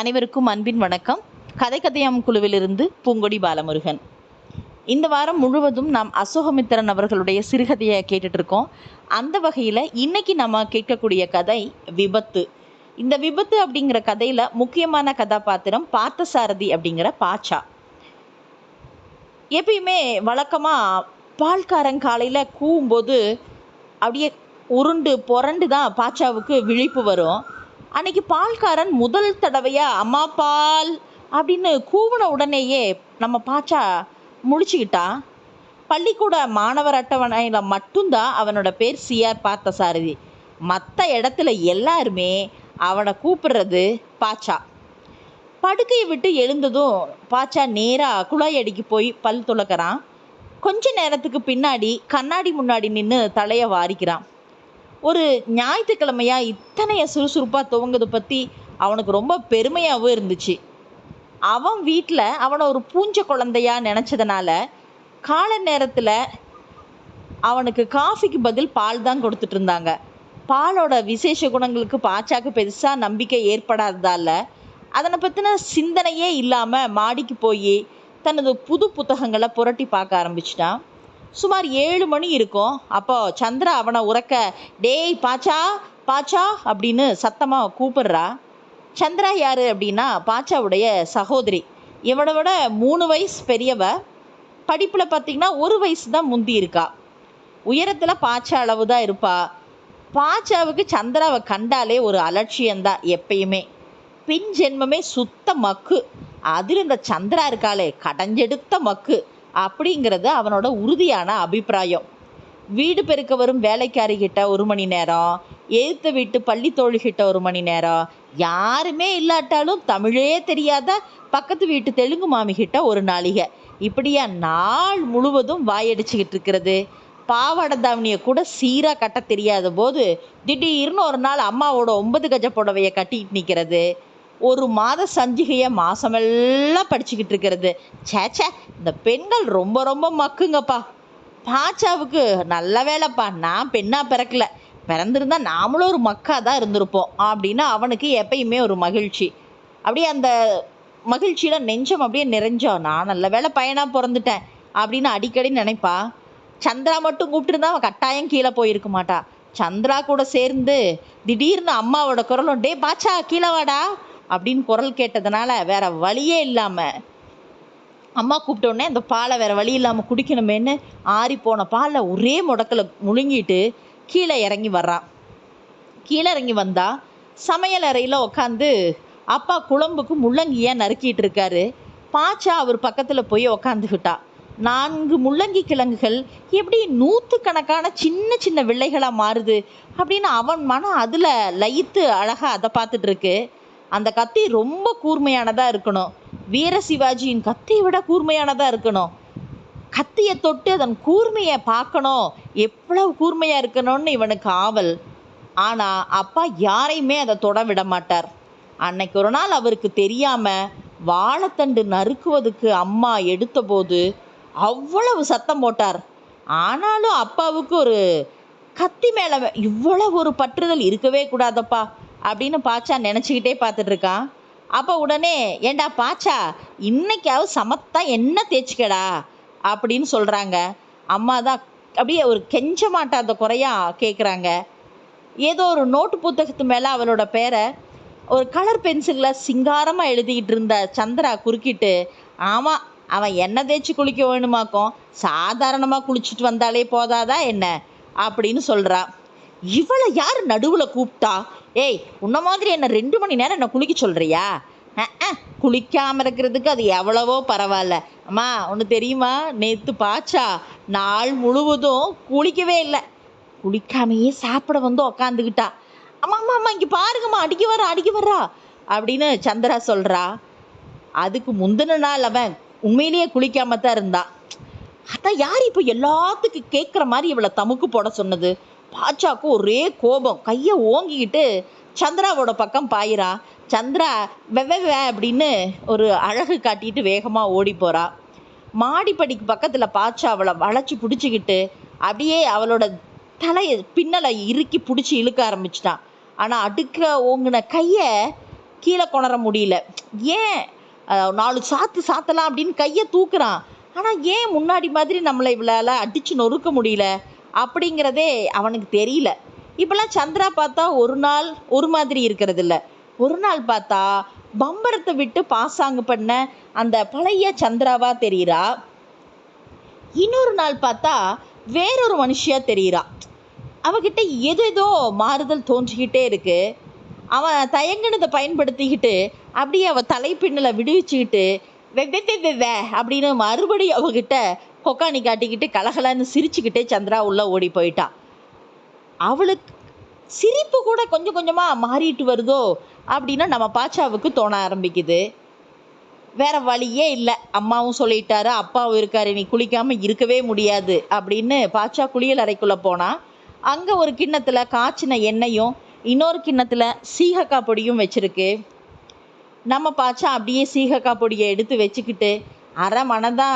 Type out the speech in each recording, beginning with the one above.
அனைவருக்கும் அன்பின் வணக்கம். கதை கதையாம் குழுவிலிருந்து பூங்கொடி பாலமுருகன். இந்த வாரம் முழுவதும் நாம் அசோகமித்திரன் அவர்களுடைய சிறுகதையை கேட்டுட்டு இருக்கோம் அந்த வகையில் இன்னைக்கு நம்ம கேட்கக்கூடிய கதை விபத்து. இந்த விபத்து அப்படிங்கிற கதையில முக்கியமான கதாபாத்திரம் பார்த்தசாரதி அப்படிங்கிற பாச்சா எப்பயுமே வழக்கமாக பால்காரன் காலையில் கூவும்போது அப்படியே உருண்டு புரண்டு தான் பாச்சாவுக்கு விழிப்பு வரும். அன்னைக்கு பால்காரன் முதல் தடவையாக அம்மா பால் அப்படின்னு கூவின உடனேயே நம்ம பாச்சா முடிச்சுக்கிட்டா பள்ளிக்கூட மாணவர் அட்டவணையில் மட்டும்தான் அவனோட பேர் சிஆர் பார்த்தசாரதி. மற்ற இடத்துல எல்லாருமே அவனை கூப்பிடுறது பாச்சா. படுக்கையை விட்டு எழுந்ததும் பாச்சா நேராக குழாய் அடிக்கு போய் பல் துளக்கிறான். கொஞ்ச நேரத்துக்கு பின்னாடி கண்ணாடி முன்னாடி நின்று தலையை வாரிக்கிறான். ஒரு ஞாயிற்றுக்கிழமையா இத்தனைய சுறுசுறுப்பாக துவங்குறது பற்றி அவனுக்கு ரொம்ப பெருமையாகவும் இருந்துச்சு. அவன் வீட்டில் அவனை ஒரு பூஞ்ச குழந்தையா நினச்சதுனால காலை நேரத்தில் அவனுக்கு காஃபிக்கு பதில் பால் தான் கொடுத்துட்டு இருந்தாங்க. பாலோட விசேஷ குணங்களுக்கு பாச்சாக்கு பெருசாக நம்பிக்கை ஏற்படாததால அதனை பற்றின சிந்தனையே இல்லாமல் மாடிக்கு போய் தனது புது புத்தகங்களை புரட்டி பார்க்க ஆரம்பிச்சிட்டான். சுமார் ஏழு மணி இருக்கும். அப்போ சந்திரா அவனை உறக்க டேய் பாச்சா பாச்சா அப்படின்னு சத்தமாக கூப்பிடுறா. சந்திரா யாரு அப்படின்னா பாச்சாவுடைய சகோதரி. இவனை விட மூணு வயசு பெரியவ. படிப்பில் பார்த்தீங்கன்னா ஒரு வயசு தான் முந்தி இருக்கா. உயரத்தில் பாச்சா அளவு தான் இருப்பா. பாச்சாவுக்கு சந்திராவை கண்டாலே ஒரு அலட்சியம்தான் எப்பயுமே. பின் ஜென்மமே சுத்த மக்கு. அதில் இந்த சந்திரா இருக்காளே கடைஞ்செடுத்த மக்கு. அப்படிங்கிறது அவனோட உறுதியான அபிப்பிராயம். வீடு பெருக்க வரும் வேலைக்காரி கிட்ட ஒரு மணி நேரம் எழுத்த வீட்டு பள்ளி தோழிகிட்ட ஒரு மணி நேரம் யாருமே இல்லாட்டாலும் தமிழே தெரியாத பக்கத்து வீட்டு தெலுங்கு மாமி கிட்ட ஒரு நாளிகை. இப்படியா நாள் முழுவதும் வாயடிச்சுக்கிட்டு இருக்கிறது. பாவாடை தாவணியை கூட சீராக கட்ட தெரியாத போது திடீர்னு ஒரு நாள் அம்மாவோட ஒன்பது கஜ புடவையை கட்டிட்டு நிற்கிறது ஒரு மாத சஞ்சிகையை மாசமெல்லாம் படிச்சுக்கிட்டு இருக்கிறது. சேச்சே இந்த பெண்கள் ரொம்ப ரொம்ப மக்குங்கப்பா. பாச்சாவுக்கு நல்ல வேலைப்பா. நான் பெண்ணா பிறக்கல. பிறந்திருந்தா நாமளும் ஒரு மக்கா தான் இருந்திருப்போம். அப்படின்னு அவனுக்கு எப்பயுமே ஒரு மகிழ்ச்சி. அப்படியே அந்த மகிழ்ச்சியில நெஞ்சம் அப்படியே நிறைஞ்சோம் நான் நல்ல வேலை பையனா பிறந்துட்டேன் அப்படின்னு அடிக்கடி நினைப்பா. சந்திரா மட்டும் கூப்பிட்டுருந்தா அவன் கட்டாயம் கீழே போயிருக்க மாட்டா. சந்திரா கூட சேர்ந்து திடீர்னு அம்மாவோட குரலும் டே பாச்சா கீழே வாடா. அப்படின்னு குரல் கேட்டதுனால வேற வழியே இல்லாமல் அம்மா கூப்பிட்டோடனே அந்த பாலை வேற வழி இல்லாமல் குடிக்கணுமேன்னு ஆறி போன பாலை ஒரே முடக்கில் முழுங்கிட்டு கீழே இறங்கி வர்றான் கீழே இறங்கி வந்தா சமையல் அறையில் உட்காந்து அப்பா குழம்புக்கு முள்ளங்கியை நறுக்கிட்டு இருக்காரு. பாச்சா அவர் பக்கத்தில் போய் உக்காந்துக்கிட்டா நான்கு முள்ளங்கி கிழங்குகள் எப்படி நூற்றுக்கணக்கான சின்ன சின்ன வில்லைகளாக மாறுது அப்படின்னு அவன் மனம் அதில் லயித்து அழகாக அதை பார்த்துட்டு இருக்கு. அந்த கத்தி ரொம்ப கூர்மையானதாக இருக்கணும். வீர சிவாஜியின் கத்தியை விட கூர்மையானதாக இருக்கணும். கத்தியை தொட்டு அதன் கூர்மையை பார்க்கணும். எவ்வளவு கூர்மையாக இருக்கணும்னு இவனுக்கு ஆவல். ஆனால் அப்பா யாரையுமே அதை தொட விட மாட்டார். அன்னைக்கு ஒரு நாள் அவருக்கு தெரியாமல் வாழைத்தண்டு நறுக்குவதுக்கு அம்மா எடுத்தபோது அவ்வளவு சத்தம் போட்டார். ஆனாலும் அப்பாவுக்கு ஒரு கத்தி மேலே இவ்வளவு ஒரு பற்றுதல் இருக்கவே கூடாதப்பா. அப்படின்னு பாச்சா நினச்சிக்கிட்டே பார்த்துட்டு இருக்கான் அப்போ உடனே ஏண்டா பாச்சா இன்னைக்காவது சமத்தா என்ன தேய்ச்சிக்கடா? அப்படின்னு சொல்கிறாங்க அம்மா தான் அப்படியே ஒரு கெஞ்ச மாட்டாத குறையா கேட்குறாங்க ஏதோ ஒரு நோட்டு புத்தகத்து மேலே அவளோட பேரை ஒரு கலர் பென்சிலில் சிங்காரமாக எழுதிக்கிட்டு இருந்த சந்திரா குறுக்கிட்டு ஆமாம் அவன் எண்ணெய் தேய்ச்சி குளிக்க வேணுமாக்கும்? சாதாரணமாக குளிச்சுட்டு வந்தாலே போதாதா என்ன? அப்படின்னு சொல்கிறான் இவளை யார் நடுவில் கூப்பிட்டா? ஏய் உன்ன மாதிரி என்ன ரெண்டு மணி நேரம் என்ன குளிக்க சொல்கிறியா குளிக்காமல் இருக்கிறதுக்கு அது எவ்வளவோ பரவாயில்ல. அம்மா ஒன்று தெரியுமா? நேற்று பாச்சா நாள் முழுவதும் குளிக்கவே இல்லை. குளிக்காமையே சாப்பிட வந்து உக்காந்துக்கிட்டா அம்மா அம்மா அம்மா இங்கே பாருங்கம்மா அடிக்க வர அடிக்க வர்றா அப்படின்னு சந்திரா சொல்கிறா அதுக்கு முந்தின நாள் அவன் உண்மையிலேயே குளிக்காம தான் இருந்தான் அதான் யார் இப்போ எல்லாத்துக்கும் கேட்குற மாதிரி இவளை தமுக்கு போட சொன்னது? பாச்சாக்கு ஒரே கோபம். கையை ஓங்கிக்கிட்டு சந்திராவோட பக்கம் பாயிரா சந்திரா வெவ அப்படின்னு ஒரு அழகு காட்டிட்டு வேகமாக ஓடி போகிறா மாடிப்படிக்கு பக்கத்தில் பாச்சா அவளை வளைச்சி பிடிச்சிக்கிட்டு அப்படியே அவளோட தலையை பின்னலை இறுக்கி பிடிச்சி இழுக்க ஆரம்பிச்சிட்டான் ஆனால் அடுக்க ஓங்கின கையை கீழே கொணர முடியல. ஏன்? நாலு சாத்து சாத்தலாம் அப்படின்னு கையை தூக்குறான். ஆனால் ஏன் முன்னாடி மாதிரி நம்மளை இவளால் அடித்து நொறுக்க முடியல? அப்படிங்கிறதே அவனுக்கு தெரியல. இப்போல்லாம் சந்திரா பார்த்தா ஒரு நாள் ஒரு மாதிரி இருக்கிறது இல்லை ஒரு நாள் பார்த்தா பம்பரத்தை விட்டு பாசாங்கு பண்ண அந்த பழைய சந்திராவா தெரியுறா? இன்னொரு நாள் பார்த்தா வேறொரு மனுஷியா தெரியுறா. அவகிட்ட எதேதோ ஏதோ மாறுதல் தோன்றிக்கிட்டே இருக்கு. அவன் தயங்கினதை பயன்படுத்திக்கிட்டு அப்படியே அவள் தலைப்பின்னலை விடுவிச்சுக்கிட்டு வெ அப்படின்னு மறுபடியும் அவகிட்ட கொக்காணி காட்டிக்கிட்டு கலகலன்னு சிரிச்சுக்கிட்டே சந்திரா உள்ள ஓடி போயிட்டா. அவளுக்கு சிரிப்பு கூட கொஞ்சம் கொஞ்சமாக மாறிட்டு வருதோ அப்படின்னா நம்ம பாச்சாவுக்கு தோண ஆரம்பிக்குது. வேற வழியே இல்லை. அம்மாவும் சொல்லிட்டாரு அப்பாவும் இருக்காரு நீ குளிக்காம இருக்கவே முடியாது அப்படின்னு பாச்சா குளியல் அறைக்குள்ள போனா. அங்க ஒரு கிண்ணத்துல காய்ச்சின எண்ணெயும் இன்னொரு கிண்ணத்துல சீகக்காய் பொடியும் வச்சிருக்கு. நம்ம பாச்சா அப்படியே சீகக்காய் பொடியை எடுத்து வச்சுக்கிட்டு அரை மனதா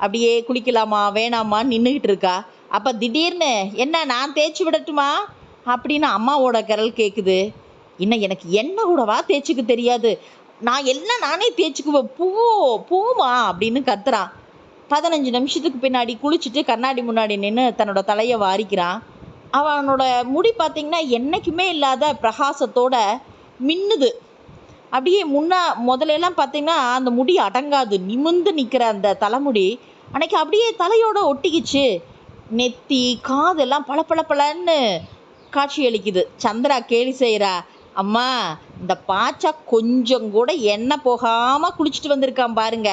அப்படியே குளிக்கலாமா வேணாமா நின்றுக்கிட்டு இருக்கா. அப்போ திடீர்னு என்ன நான் தேய்ச்சி விடட்டுமா? அப்படின்னு அம்மாவோட குரல் கேட்குது இன்னும் எனக்கு என்ன கூடவா தேய்ச்சிக்க தெரியாது. நான் எல்லாம் நானே தேய்ச்சிக்குவேன். பூ பூமா அப்படின்னு கத்துறான் பதினஞ்சு நிமிஷத்துக்கு பின்னாடி குளிச்சுட்டு கண்ணாடி முன்னாடி நின்று தன்னோட தலையை வாரிக்கிறான். அவனோட முடி பார்த்தீங்கன்னா என்றைக்குமே இல்லாத பிரகாசத்தோட மின்னுது. அப்படியே முன்னா முதல்ல எல்லாம் பார்த்தீங்கன்னா அந்த முடி அடங்காது நிமிர்ந்து நிற்கிற அந்த தலைமுடி அன்னைக்கு அப்படியே தலையோட ஒட்டிக்கிச்சு. நெத்தி காதெல்லாம் பளபளபளன்னு காட்சி அளிக்குது. சந்திரா கேலி செய்கிறா அம்மா இந்த பாச்சா கொஞ்சம் கூட எண்ணெய் போகாமல் குளிச்சுட்டு வந்திருக்கான் பாருங்க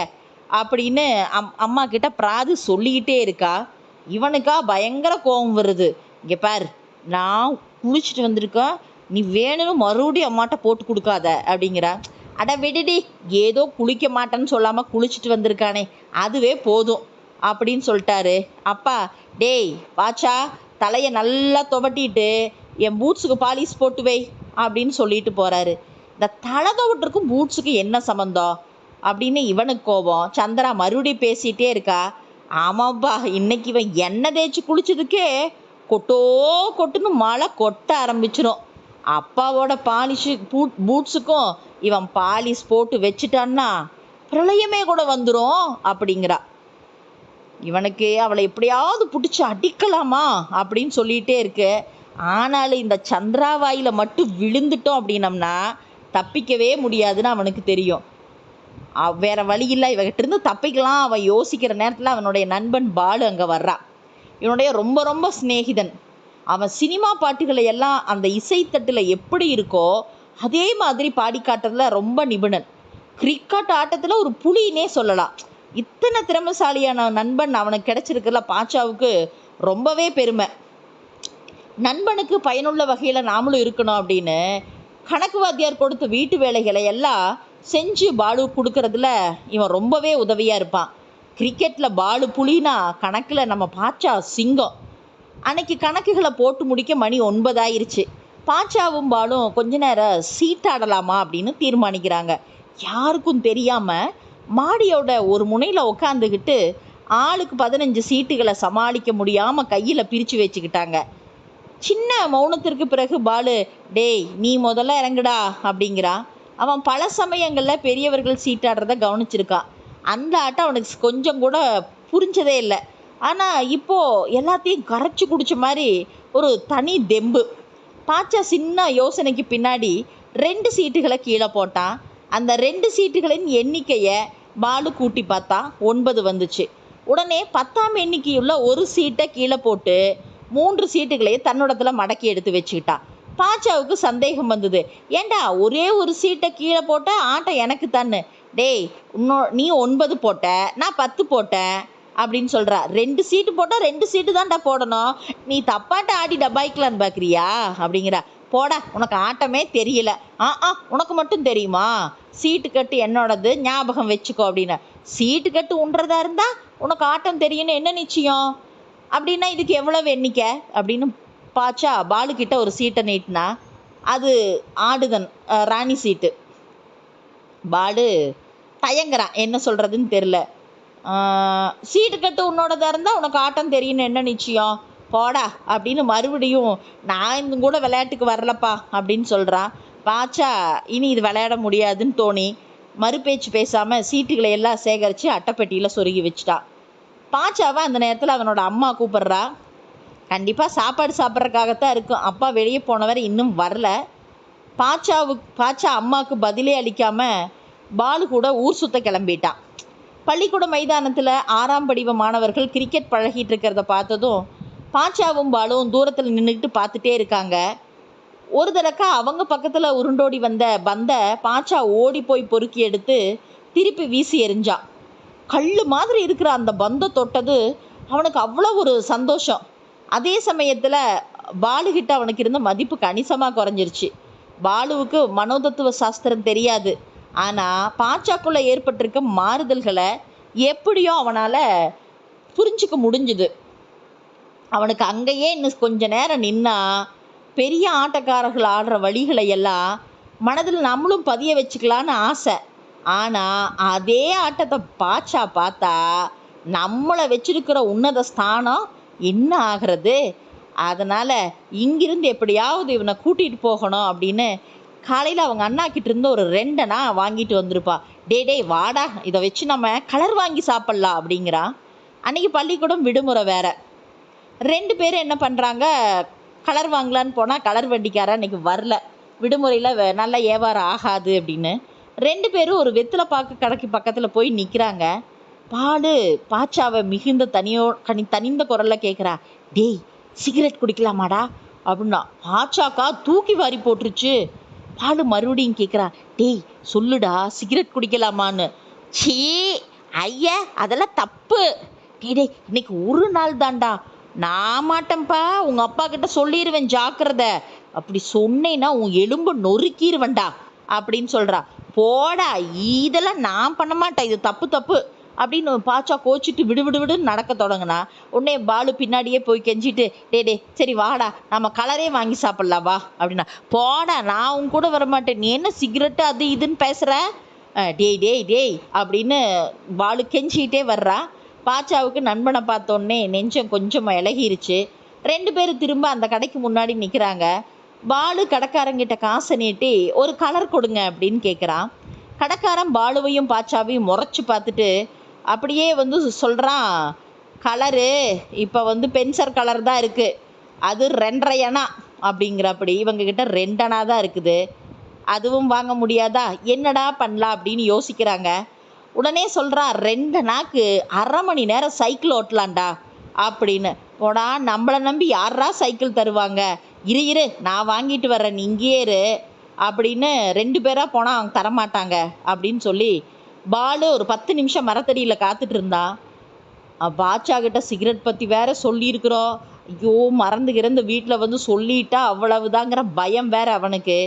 அப்படின்னு அம் அம்மா கிட்ட பிராது சொல்லிக்கிட்டே இருக்கா. இவனுக்கா பயங்கர கோபம் வருது. இங்கே பார் நான் குளிச்சுட்டு வந்திருக்கேன் நீ வேணும்னு மறுபடியும் அம்மாட்ட போட்டு கொடுக்காத அப்படிங்கிறா. அட விடுடி ஏதோ குளிக்க மாட்டேன்னு சொல்லாமல் குளிச்சுட்டு வந்திருக்கானே அதுவே போதும் அப்படின்னு சொல்லிட்டாரு. அப்பா டேய் பாச்சா தலையை நல்லா துவட்டிட்டு என் பூட்ஸுக்கு பாலிஷ் போட்டு வை அப்படின்னு சொல்லிட்டு போகிறாரு இந்த தலை துவட்டுருக்கும் பூட்ஸுக்கு என்ன சம்மந்தம் அப்படின்னு இவனுக்கு கோபம். சந்திரா மறுபடியும் பேசிகிட்டே இருக்கா. ஆமாப்பா இன்னைக்கு இவன் எண்ணெய் தேய்ச்சி குளிச்சதுக்கே கொட்டோ கொட்டுன்னு மழை கொட்ட ஆரம்பிச்சிடும் அப்பாவோட பாலிஷு பூட் பூட்ஸுக்கும் இவன் பாலிஷ் போட்டு வச்சுட்டான்னா பிரளயமே கூட வந்துடும் அப்படிங்கிறா. இவனுக்கு அவளை எப்படியாவது பிடிச்சி அடிக்கலாமா அப்படின்னு சொல்லிகிட்டே இருக்கு. ஆனாலும் இந்த சந்திராவாயில் மட்டும் விழுந்துட்டோம் அப்படின்னம்னா தப்பிக்கவே முடியாதுன்னு அவனுக்கு தெரியும். அவ- வேற வழி இல்லை இவகிட்டிருந்து தப்பிக்கலாம். அவன் யோசிக்கிற நேரத்தில் அவனுடைய நண்பன் பாலு அங்கே வர்றான் இவனுடைய ரொம்ப ரொம்ப சிநேகிதன். அவன் சினிமா பாட்டுகளை எல்லாம் அந்த இசைத்தட்டில் எப்படி இருக்கோ அதே மாதிரி பாடி காட்டுறதுல ரொம்ப நிபுணன். கிரிக்கெட் ஆட்டத்தில் ஒரு புலினே சொல்லலாம். இத்தனை திறமைசாலியான நண்பன் அவனுக்கு கிடைச்சிருக்கல பாச்சாவுக்கு ரொம்பவே பெருமை. நண்பனுக்கு பயனுள்ள வகையில் நாமளும் இருக்கணும் அப்படின்னு கணக்கு வாத்தியார் கொடுத்த வீட்டு வேலைகளை எல்லாம் செஞ்சு பாலு கொடுக்கறதுல இவன் ரொம்பவே உதவியாக இருப்பான். கிரிக்கெட்டில் பாலு புலினா கணக்கில் நம்ம பாச்சா சிங்கம். அன்னைக்கு கணக்குகளை போட்டு முடிக்க மணி ஒன்பதாயிருச்சு. பாச்சாவும் பாலும் கொஞ்ச நேரம் சீட்டாடலாமா அப்படின்னு தீர்மானிக்கிறாங்க. யாருக்கும் தெரியாமல் மாடியோட ஒரு முனையில் உக்காந்துக்கிட்டு ஆளுக்கு பதினஞ்சு சீட்டுகளை சமாளிக்க முடியாமல் கையில் பிரித்து வச்சுக்கிட்டாங்க. சின்ன மௌனத்திற்கு பிறகு பாலு டேய் நீ முதல்ல இறங்குடா அப்படிங்கிறான் அவன் பல சமயங்களில் பெரியவர்கள் சீட்டாடுறத கவனிச்சிருக்கான் அந்த ஆட்டம் அவனுக்கு கொஞ்சம் கூட புரிஞ்சதே இல்லை. ஆனால் இப்போ எல்லாத்தையும் கரைச்சி குடிச்ச மாதிரி ஒரு தனி தெம்பு. பாச்சா சின்ன யோசனைக்கு பின்னாடி ரெண்டு சீட்டுகளை கீழே போட்டான். அந்த ரெண்டு சீட்டுகளின் எண்ணிக்கையை பாலு கூட்டி பார்த்தா ஒன்பது வந்துச்சு. உடனே பத்தாம் எண்ணிக்கையுள்ள ஒரு சீட்டை கீழே போட்டு மூன்று சீட்டுகளையும் தன்னோடத்தில் மடக்கி எடுத்து வச்சுக்கிட்டான். பாச்சாவுக்கு சந்தேகம் வந்தது. ஏண்டா ஒரே ஒரு சீட்டை கீழே போட்ட ஆட்டை எனக்கு தன்னு. டேய் இன்னொ நீ ஒன்பது போட்ட நான் பத்து போட்டேன். அப்படின்னு சொல்கிறா ரெண்டு சீட்டு போட்டால் ரெண்டு சீட்டு தான்டா போடணும். நீ தப்பாட்ட ஆடி டபாய்க்கலான்னு பார்க்குறியா அப்படிங்கிறா. போடா உனக்கு ஆட்டமே தெரியல. ஆ ஆ உனக்கு மட்டும் தெரியுமா? சீட்டு கட்டு என்னோடது ஞாபகம் வச்சுக்கோ அப்படின்னு. சீட்டு கட்டு உண்றதா இருந்தால் உனக்கு ஆட்டம் தெரியும்னு என்ன நிச்சயம்? அப்படின்னா இதுக்கு எவ்வளவு எண்ணிக்கை? அப்படின்னு பாச்சா பாலுக்கிட்ட ஒரு சீட்டை நீட்டினா அது ஆடுகன் ராணி சீட்டு பாலு தயங்குறான். என்ன சொல்கிறதுன்னு தெரில சீட்டு கட்டு உன்னோடதாக இருந்தால் உனக்கு ஆட்டம் தெரியும்னு என்ன நிச்சயம்? போடா அப்படின்னு மறுபடியும் நான் இந்த கூட விளையாட்டுக்கு வரலப்பா அப்படின்னு சொல்கிறான் பாச்சா இனி இது விளையாட முடியாதுன்னு தோணி மறுபேச்சு பேசாமல் சீட்டுகளை எல்லாம் சேகரித்து அட்டைப்பெட்டியில் சொருகி வச்சிட்டான் பாச்சாவை அந்த நேரத்தில் அவனோட அம்மா கூப்பிடுறா. கண்டிப்பாக சாப்பாடு சாப்பிட்றதுக்காகத்தான் இருக்கும். அப்பா வெளியே போனவர் இன்னும் வரல. பாச்சாவுக்கு பாச்சா அம்மாவுக்கு பதிலே அளிக்காமல் பாலு கூட ஊர் சுத்த கிளம்பிட்டான் பள்ளிக்கூட மைதானத்தில் ஆறாம் படிவ மாணவர்கள் கிரிக்கெட் பழகிட்டு இருக்கிறத பார்த்ததும் பாச்சாவும் பாலும் தூரத்தில் நின்றுக்கிட்டு பார்த்துட்டே இருக்காங்க. ஒரு தடக்கா அவங்க பக்கத்தில் உருண்டோடி வந்த பந்தை பாச்சா ஓடி போய் பொறுக்கி எடுத்து திருப்பி வீசி எறிஞ்சான் கல் மாதிரி இருக்கிற அந்த பந்தை தொட்டது அவனுக்கு அவ்வளோ ஒரு சந்தோஷம். அதே சமயத்தில் பாலுகிட்ட அவனுக்கு இருந்த மதிப்பு கணிசமாக குறைஞ்சிருச்சு. பாலுவுக்கு மனோதத்துவ சாஸ்திரம் தெரியாது. ஆனால் பாச்சாக்குள்ளே ஏற்பட்டிருக்க மாறுதல்களை எப்படியோ அவனால் புரிஞ்சுக்க முடிஞ்சுது. அவனுக்கு அங்கேயே இன்னும் கொஞ்ச நேரம் நின்னா பெரிய ஆட்டக்காரர்கள் ஆடுற வழிகளை எல்லாம் மனதில் நம்மளும் பதிய வச்சுக்கலான்னு ஆசை. ஆனால் அதே ஆட்டத்தை பாச்சா பார்த்தா நம்மளை வச்சிருக்கிற உன்னத ஸ்தானம் என்ன ஆகிறது? அதனால் இங்கிருந்து எப்படியாவது இவனை கூட்டிகிட்டு போகணும் அப்படின்னு காலையில் அவங்க அண்ணா கிட்ட இருந்து ஒரு ரெண்டனா வாங்கிட்டு வந்திருப்பா. டே டேய் வாடா. இதை வச்சு நம்ம கலர் வாங்கி சாப்பிட்லாம் அப்படிங்கிறான் அன்னைக்கு பள்ளிக்கூடம் விடுமுறை வேற. ரெண்டு பேரும் என்ன பண்ணுறாங்க கலர் வாங்கலான்னு போனால் கலர் வண்டிக்காரன் அன்னைக்கு வரல. விடுமுறையில் நல்ல வியாபாரம் ஆகாது அப்படின்னு. ரெண்டு பேரும் ஒரு வெத்தலை பாக்கு கடைக்கு பக்கத்தில் போய் நிற்கிறாங்க பாடு பாச்சாவை மிகுந்த தனியோ கனி தனிந்த குரலில் கேட்குறா டேய் சிகரெட் குடிக்கலாமாடா? அப்படின்னா பாச்சாக்கா தூக்கி வாரி போட்டுருச்சு. பாலு மறுபடியும் கேட்குறா டேய் சொல்லுடா சிகரெட் குடிக்கலாமான்னு. சீ ஐயா அதெல்லாம் தப்பு. டேய் இன்னைக்கு ஒரு நாள் தான்டா. நான் மாட்டேன்ப்பா உங்கள் அப்பா கிட்ட சொல்லிடுவேன் ஜாக்கிரத. அப்படி சொன்னேன்னா உன் எலும்பு நொறுக்கிடுவேன்டா அப்படின்னு சொல்கிறா போடா இதெல்லாம் நான் பண்ண மாட்டேன் இது தப்பு தப்பு. அப்படின்னு பாச்சா கோச்சிட்டு விடு விடு விடுன்னு நடக்க தொடங்கினா உடனே பாலு பின்னாடியே போய் கெஞ்சிட்டு டே டே சரி வாடா நம்ம கலரே வாங்கி சாப்பிட்லாம் வா அப்படின்னா போடா நான் உன் கூட வரமாட்டேன் நீ என்ன சிகரெட்டு அது இதுன்னு பேசுகிற டேய் டேய் டேய் அப்படின்னு பாலு கெஞ்சிக்கிட்டே வர்றா. பாச்சாவுக்கு நண்பனை பார்த்தோன்னே நெஞ்சம் கொஞ்சம் இலகிருச்சு. ரெண்டு பேரும் திரும்ப அந்த கடைக்கு முன்னாடி நிற்கிறாங்க பாலு கடைக்காரங்கிட்ட காசை நீட்டி ஒரு கலர் கொடுங்க அப்படின்னு கேட்குறான் கடைக்காரன் பாலுவையும் பாச்சாவையும் முறைச்சி பார்த்துட்டு அப்படியே வந்து சொல்கிறான் கலரு இப்போ வந்து பென்சர் கலர் தான் இருக்குது அது ரெண்டரை அணா அப்படிங்கிறப்படி இவங்கக்கிட்ட ரெண்டனா தான் இருக்குது. அதுவும் வாங்க முடியாதா? என்னடா பண்ணலாம்? அப்படின்னு யோசிக்கிறாங்க. உடனே சொல்கிறான் ரெண்டு நாக்கு அரை மணி நேரம் சைக்கிள் ஓட்டலாம்டா. அப்படின்னு. போடா நம்மளை நம்பி யாரா சைக்கிள் தருவாங்க? இரு இரு நான் வாங்கிட்டு வர்றேன் நீ இங்கேயே இரு. அப்படின்னு ரெண்டு பேராக போனால் அவங்க தரமாட்டாங்க அப்படின்னு சொல்லி பாலு ஒரு பத்து நிமிஷம் மரத்தடியில் காத்துட்டு இருந்தா பாட்சா கிட்ட சிகரெட் பற்றி வேற சொல்லியிருக்கிறோம். ஐயோ மறந்து கிறந்து வீட்டில் வந்து சொல்லிட்டா அவ்வளவுதாங்கிற பயம் வேற அவனுக்கு.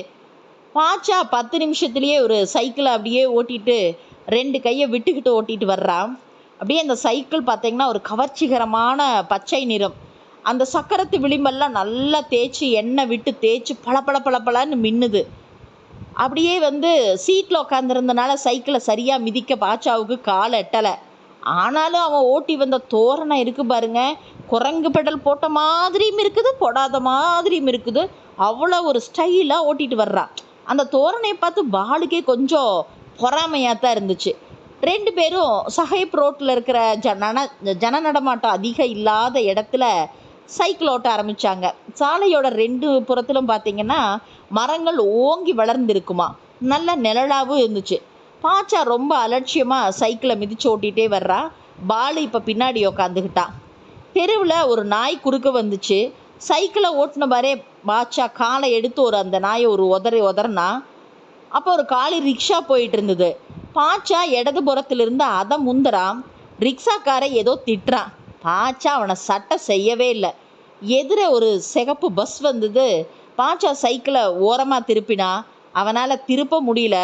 பாட்சா பத்து நிமிஷத்துலேயே ஒரு சைக்கிளை அப்படியே ஓட்டிட்டு ரெண்டு கையை விட்டுக்கிட்டு ஓட்டிட்டு வர்றான். அப்படியே அந்த சைக்கிள் பார்த்தீங்கன்னா ஒரு கவர்ச்சிகரமான பச்சை நிறம். அந்த சக்கரத்து விளிம்பெல்லாம் நல்லா தேய்ச்சி எண்ணெய் விட்டு தேய்ச்சி பளபள பளபளன்னு மின்னுது. அப்படியே வந்து சீட்டில் உட்காந்துருந்தனால சைக்கிளை சரியாக மிதிக்க பாச்சாவுக்கு கால் எட்டலை. ஆனாலும் அவன் ஓட்டி வந்த தோரணம் இருக்கு பாருங்க. குரங்கு பெடல் போட்ட மாதிரியும் இருக்குது போடாத மாதிரியும் இருக்குது. அவ்வளோ ஒரு ஸ்டைலாக ஓட்டிட்டு வர்றான் அந்த தோரணையை பார்த்து பாலுக்கே கொஞ்சம் பொறாமையாக தான் இருந்துச்சு. ரெண்டு பேரும் சஹைப் ரோட்டில் இருக்கிற ஜன ஜன நடமாட்டம் அதிகம் இல்லாத இடத்துல சைக்கிள் ஓட்ட ஆரம்பித்தாங்க சாலையோட ரெண்டு புறத்திலும் பார்த்தீங்கன்னா மரங்கள் ஓங்கி வளர்ந்துருக்குமா? நல்ல நிழலாகவும் இருந்துச்சு. பாச்சா ரொம்ப அலட்சியமாக சைக்கிளை மிதிச்சு ஓட்டிகிட்டே வர்றா. பாலு இப்போ பின்னாடி உக்காந்துக்கிட்டான் தெருவில் ஒரு நாய் குறுக்க வந்துச்சு. சைக்கிளை ஓட்டின பாரே பாச்சா காலை எடுத்து ஒரு அந்த நாயை ஒரு உதறி உதறனா அப்போ ஒரு காலி ரிக்ஷா போயிட்டு இருந்தது. பாச்சா இடது புறத்திலிருந்து அதை முந்துறான் ரிக்ஷாக்காரை ஏதோ திட்டுறான் பாச்சா அவனை சட்டை செய்யவே இல்லை. எதிர ஒரு சிகப்பு பஸ் வந்தது. பாச்சா சைக்கிளை ஓரமாக திருப்பினா அவனால் திருப்ப முடியல.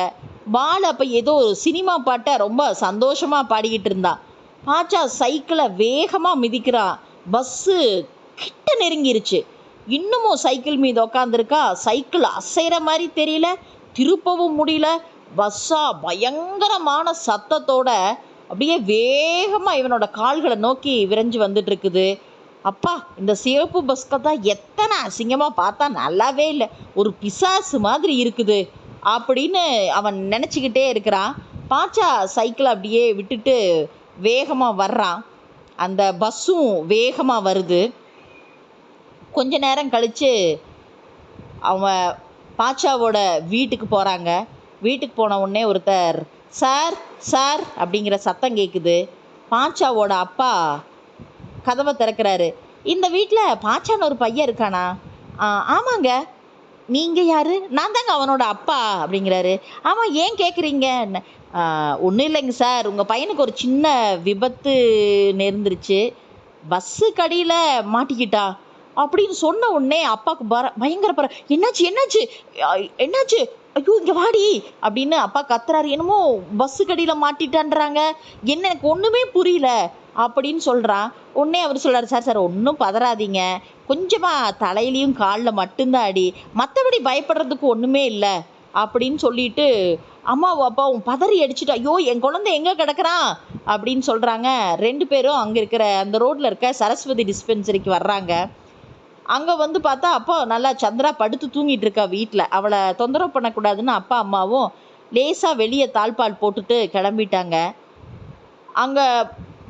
பால் அப்போ ஏதோ ஒரு சினிமா பாட்டை ரொம்ப சந்தோஷமாக பாடிக்கிட்டு இருந்தான் பாச்சா சைக்கிளை வேகமாக மிதிக்கிறான் பஸ்ஸு கிட்ட நெருங்கிருச்சு. இன்னமும் சைக்கிள் மீது உக்காந்துருக்கா. சைக்கிள் அசைகிற மாதிரி தெரியல. திருப்பவும் முடியல. பஸ்ஸா பயங்கரமான சத்தத்தோட அப்படியே வேகமாக இவனோட கால்களை நோக்கி விரைஞ்சு வந்துட்டு இருக்குது அப்பா இந்த சிவப்பு பஸ்ஸை தான் எத்தனை அசிங்கமாக பார்த்தா நல்லாவே இல்லை. ஒரு பிசாசு மாதிரி இருக்குது அப்படின்னு அவன் நினச்சிக்கிட்டே இருக்கிறான். பாச்சா சைக்கிளை அப்படியே விட்டுட்டு வேகமாக வர்றான். அந்த பஸ்ஸும் வேகமாக வருது. கொஞ்ச நேரம் கழித்து அவன் பாச்சாவோட வீட்டுக்கு போகிறாங்க வீட்டுக்கு போன உடனே ஒருத்தர் சார் சார் அப்படிங்கிற சத்தம் கேட்குது பாச்சாவோட அப்பா கதவை திறக்கிறாரு. இந்த வீட்டில் பாச்சான்னு ஒரு பையன் இருக்கானா? "ஆ, ஆமாங்க. நீங்கள் யார்? நான் தாங்க அவனோட அப்பா அப்படிங்கிறாரு. ஆமாம் ஏன் கேட்குறீங்க ஒன்றும் இல்லைங்க சார். உங்கள் பையனுக்கு ஒரு சின்ன விபத்து நேர்ந்துருச்சு. பஸ்ஸு கடியில் மாட்டிக்கிட்டா? அப்படின்னு சொன்ன உடனே அப்பாவுக்கு பர பயங்கர பர என்னாச்சு என்னாச்சு? என்னாச்சு? ஐயோ இங்கே வாடி அப்படின்னு அப்பா கத்துறாரு. என்னமோ பஸ்ஸு கடியில் மாட்டிட்டான்றாங்க. என்ன எனக்கு ஒன்றுமே புரியல அப்படின்னு சொல்கிறான் உடனே அவர் சொல்கிறார் சார் சார் ஒன்றும் பதறாதீங்க. கொஞ்சமாக தலையிலையும் காலில் மட்டும்தான் அடி மற்றபடி பயப்படுறதுக்கு ஒன்றுமே இல்லை அப்படின்னு சொல்லிட்டு அம்மாவும் அப்பாவும் பதறி அடிச்சுட்டு ஐயோ என் குழந்தை எங்கே கிடக்குறான் அப்படின்னு சொல்கிறாங்க ரெண்டு பேரும் அங்கே இருக்கிற அந்த ரோட்டில் இருக்க சரஸ்வதி டிஸ்பென்சரிக்கு வர்றாங்க. அங்கே வந்து பார்த்தா அப்பா நல்லா சந்திரா படுத்து தூங்கிட்டு இருக்கா வீட்டில் அவளை தொந்தரவு பண்ணக்கூடாதுன்னு அப்பா அம்மாவும் லேசாக வெளியே தாழ்பால் போட்டுட்டு கிளம்பிட்டாங்க. அங்கே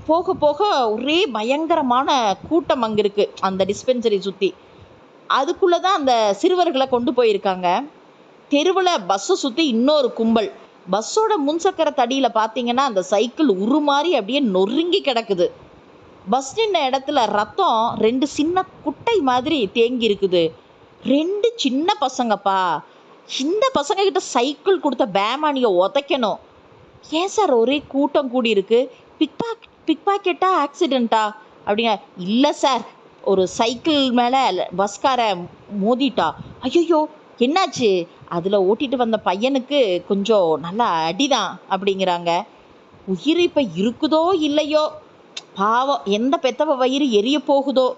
போக போக ஒரே பயங்கரமான கூட்டம் அங்கே இருக்குது அந்த டிஸ்பென்சரி சுற்றி அதுக்குள்ளே தான் அந்த சிறுவர்களை கொண்டு போயிருக்காங்க. தெருவில் பஸ்ஸை சுற்றி இன்னொரு கும்பல். பஸ்ஸோட முன்சக்கர தடியில் பார்த்தீங்கன்னா அந்த சைக்கிள் உருமாறி அப்படியே நொறுங்கி கிடக்குது. பஸ் நின்ன இடத்துல ரத்தம் ரெண்டு சின்ன குட்டை மாதிரி தேங்கி இருக்குது. ரெண்டு சின்ன பசங்கப்பா. இந்த பசங்க கிட்ட சைக்கிள் கொடுத்த பேமானியை உதைக்கணும். ஏன் சார் ஒரே கூட்டம் கூடி இருக்கு பிக் பாக் பிக் பாக்கெட்டா ஆக்சிடெண்ட்டா அப்படிங்க. இல்லை சார். ஒரு சைக்கிள் மேலே பஸ்கார மோதிட்டா. ஐயோ என்னாச்சு? அதில் ஓட்டிட்டு வந்த பையனுக்கு கொஞ்சம் நல்லா அடிதான் அப்படிங்கிறாங்க. உயிர் இப்போ இருக்குதோ இல்லையோ? பாவம் எந்த பெத்தவ வயிறு எரிய போகுதோ?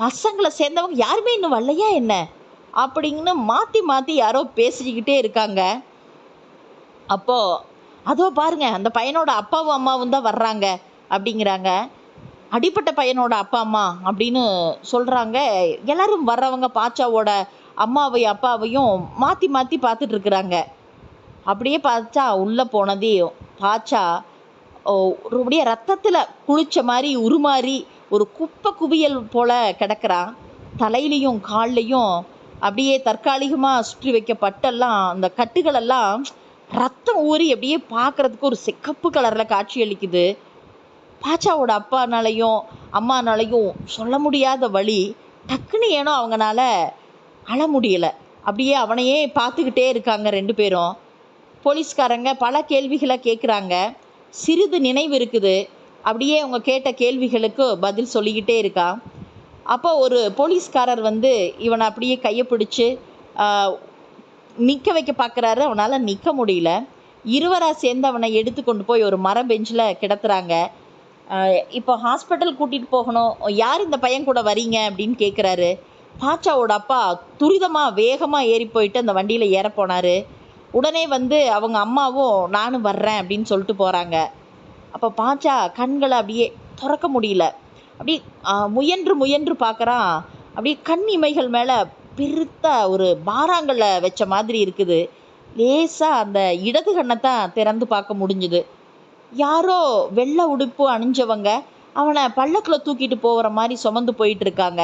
பசங்களை சேர்ந்தவங்க யாருமே இன்னும் வரலையா என்ன? அப்படின்னு மாற்றி மாற்றி யாரோ பேசிக்கிட்டே இருக்காங்க. அப்போ அதோ பாருங்க அந்த பையனோட அப்பாவும் அம்மாவும் தான் வர்றாங்க அப்படிங்கிறாங்க. அடிப்பட்ட பையனோட அப்பா அம்மா அப்படின்னு சொல்கிறாங்க எல்லாரும் வர்றவங்க பாச்சாவோட அம்மாவையும் அப்பாவையும் மாற்றி மாற்றி பார்த்துட்டு இருக்கிறாங்க. அப்படியே பார்த்தா உள்ளே போனதே பாச்சா ஓ, ரத்தத்தில் குளிச்ச மாதிரி உருமாறி ஒரு குப்பை குவியல் போல் கிடக்குறான். தலையிலையும் கால்லையும் அப்படியே தற்காலிகமாக சுற்றி வைக்கப்பட்டெல்லாம் அந்த கட்டுகளெல்லாம் ரத்தம் ஊறி அப்படியே பார்க்கறதுக்கு ஒரு சிக்கப்பு கலரில் காட்சி அளிக்குது. பாச்சாவோட அப்பானாலையும் அம்மானாலையும் சொல்ல முடியாத வழி டக்குன்னு ஏனோ அவங்கனால அழ முடியல. அப்படியே அவனையே பார்த்துக்கிட்டே இருக்காங்க ரெண்டு பேரும். போலீஸ்காரங்க பல கேள்விகளை கேட்குறாங்க சிறிது நினைவு இருக்குது அப்படியே அவங்க கேட்ட கேள்விகளுக்கு பதில் சொல்லிக்கிட்டே இருக்கான் அப்போ ஒரு போலீஸ்காரர் வந்து இவனை அப்படியே கையை பிடிச்சி நிற்க வைக்க பார்க்குறாரு. அவனால் நிற்க முடியல. இருவராக சேர்ந்து அவனை எடுத்து கொண்டு போய் ஒரு மர பெஞ்சில் கிடத்துறாங்க. இப்போ ஹாஸ்பிட்டல் கூட்டிகிட்டு போகணும். யார் இந்த பையன் கூட வரீங்க? அப்படின்னு கேட்குறாரு பாச்சாவோட அப்பா துரிதமாக வேகமாக ஏறி போயிட்டு அந்த வண்டியில் ஏற போனார். உடனே வந்து அவங்க அம்மாவும் நானும் வர்றேன் அப்படின்னு சொல்லிட்டு போகிறாங்க அப்போ பாச்சா கண்களை அப்படியே திறக்க முடியல. அப்படி முயன்று முயன்று பார்க்குறான் அப்படியே கண் இமைகள் மேலே பெருத்த ஒரு பாறாங்கல்ல வச்ச மாதிரி இருக்குது. லேசாக அந்த இடது கண்ணை தான் திறந்து பார்க்க முடிஞ்சுது. யாரோ வெள்ளை உடுப்பு அணிஞ்சவங்க அவனை பல்லக்கில் தூக்கிட்டு போகிற மாதிரி சுமந்து போயிட்டு இருக்காங்க.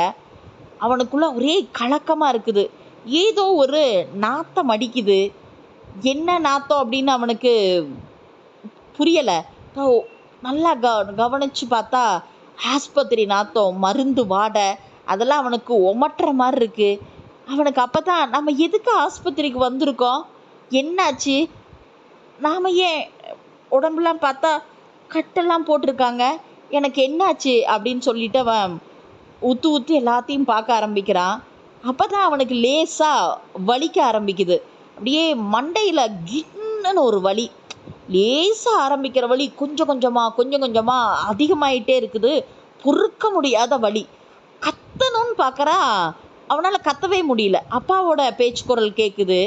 அவனுக்குள்ள ஒரே கலக்கமாக இருக்குது. ஏதோ ஒரு நாத்தம் அடிக்குது. என்ன நாத்தம் அப்படின்னு அவனுக்கு புரியலை. நல்லா க கவனிச்சு பார்த்தா ஆஸ்பத்திரி நாத்தம் மருந்து வாடை அதெல்லாம் அவனுக்கு ஒமட்டுற மாதிரி இருக்குது அவனுக்கு அப்போ தான் நம்ம எதுக்கு ஆஸ்பத்திரிக்கு வந்திருக்கோம்? என்னாச்சு? நாம் ஏன் உடம்புலாம் பார்த்தா கட்டெல்லாம் போட்டிருக்காங்க. எனக்கு என்னாச்சு? அப்படின்னு சொல்லிட்டு அவன் ஊத்து உத்து எல்லாத்தையும் பார்க்க ஆரம்பிக்கிறான். அப்போ தான் அவனுக்கு லேசாக வலிக்க ஆரம்பிக்குது. அப்படியே மண்டையில் கின்னு ஒரு வலி. லேசாக ஆரம்பிக்கிற வலி கொஞ்சம் கொஞ்சமாக கொஞ்சம் கொஞ்சமாக அதிகமாயிட்டே இருக்குது. பொறுக்க முடியாத வலி. கத்தணும்னு பார்க்குறா அவனால் கத்தவே முடியல. அப்பாவோட பேச்சு குரல் கேட்குது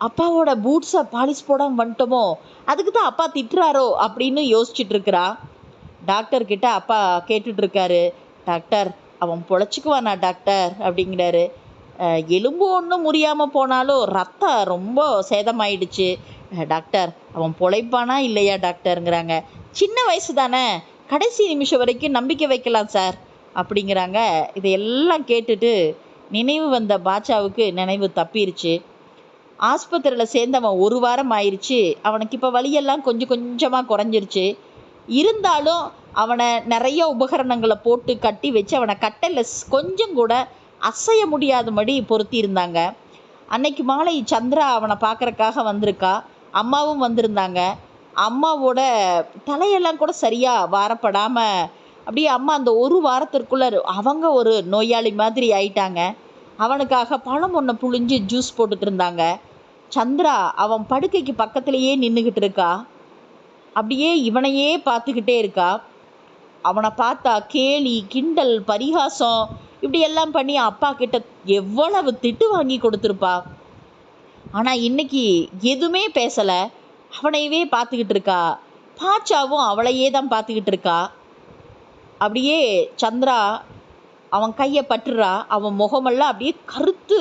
அப்பாவோட பூட்ஸை பாலிஷ் போடாமல் வந்துட்டோமோ? அதுக்கு தான் அப்பா திட்டுறாரோ? அப்படின்னு யோசிச்சுட்டு இருக்கிறா. டாக்டர் கிட்ட அப்பா கேட்டுட்ருக்காரு டாக்டர் அவன் பொழைச்சிக்குவானா டாக்டர்? அப்படிங்கிறாரு. எலும்பு ஒன்றும் முறியாமல் போனாலும் ரத்தம் ரொம்ப சேதமாயிடுச்சு. டாக்டர் அவன் பொழைப்பானா இல்லையா டாக்டருங்கிறாங்க. சின்ன வயசு தானே கடைசி நிமிஷம் வரைக்கும் நம்பிக்கை வைக்கலாம் சார் அப்படிங்கிறாங்க. இதையெல்லாம் கேட்டுட்டு நினைவு வந்த பாட்சாவுக்கு நினைவு தப்பிருச்சு. ஆஸ்பத்திரியில் சேர்ந்தவன் ஒரு வாரம் ஆயிடுச்சு அவனுக்கு இப்போ வழியெல்லாம் கொஞ்சம் கொஞ்சமாக குறைஞ்சிருச்சு. இருந்தாலும் அவனை நிறைய உபகரணங்களை போட்டு கட்டி வச்சு அவனை கட்டல கொஞ்சம் கூட அசைய முடியாதபடி பொருத்தியிருந்தாங்க. அன்னைக்கு மாலை சந்திரா அவனை பார்க்கறக்காக வந்திருக்கா. அம்மாவும் வந்திருந்தாங்க. அம்மாவோட தலையெல்லாம் கூட சரியாக வாரப்படாமல் அப்படியே அம்மா அந்த ஒரு வாரத்திற்குள்ள அவங்க ஒரு நோயாளி மாதிரி ஆயிட்டாங்க. அவனுக்காக பழம் ஒன்று புழிஞ்சு ஜூஸ் போட்டுட்டு இருந்தாங்க சந்திரா அவன் படுக்கைக்கு பக்கத்துலேயே நின்றுக்கிட்டு இருக்கா. அப்படியே இவனையே பார்த்துக்கிட்டே இருக்கா. அவனை பார்த்தா கேலி கிண்டல் பரிகாசம் இப்படி எல்லாம் பண்ணி அப்பா கிட்ட எவ்வளவு திட்டு வாங்கி கொடுத்துருப்பா. ஆனால் இன்னைக்கு எதுவுமே பேசலை. அவனையவே பார்த்துக்கிட்டு இருக்கா. பாச்சாவும் அவளையே தான் பார்த்துக்கிட்டு இருக்கா. அப்படியே சந்திரா அவன் கையை பற்றுறா. அவன் முகமெல்லாம் அப்படியே கருத்து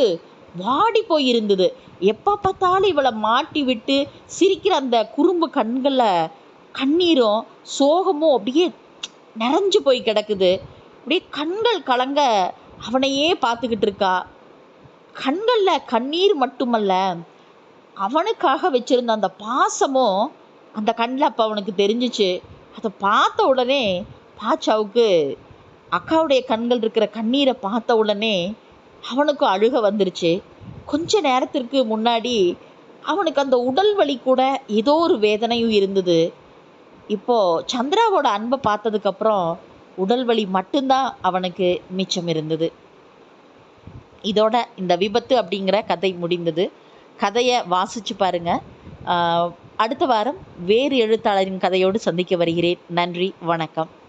வாடி போயிருந்தது. எப்போ பார்த்தாலும் இவளை மாட்டி விட்டு சிரிக்கிற அந்த குறும்பு கண்களில் கண்ணீரும் சோகமும் அப்படியே நிறைஞ்சு போய் கிடக்குது. அப்படியே கண்கள் கலங்க அவனையே பார்த்துக்கிட்டு இருக்கா. கண்களில் கண்ணீர் மட்டுமல்ல அவனுக்காக வச்சிருந்த அந்த பாசமும் அந்த கண்ணில் அப்போ அவனுக்கு தெரிஞ்சிச்சு. அதை பார்த்த உடனே பாச்சாவுக்கு அக்காவுடைய கண்கள் இருக்கிற கண்ணீரை பார்த்த உடனே அவனுக்கும் அழுக வந்துருச்சு. கொஞ்ச நேரத்திற்கு முன்னாடி அவனுக்கு அந்த உடல் வலி கூட ஏதோ ஒரு வேதனையும் இருந்தது. இப்போது சந்திராவோட அன்பை பார்த்ததுக்கப்புறம் உடல் வலி மட்டும்தான் அவனுக்கு மிச்சம் இருந்தது. இதோட இந்த விபத்து அப்படிங்கிற கதை முடிந்தது. கதையை வாசிச்சு பாருங்க. அடுத்த வாரம் வேறு எழுத்தாளரின் கதையோடு சந்திக்க வருகிறேன். நன்றி வணக்கம்.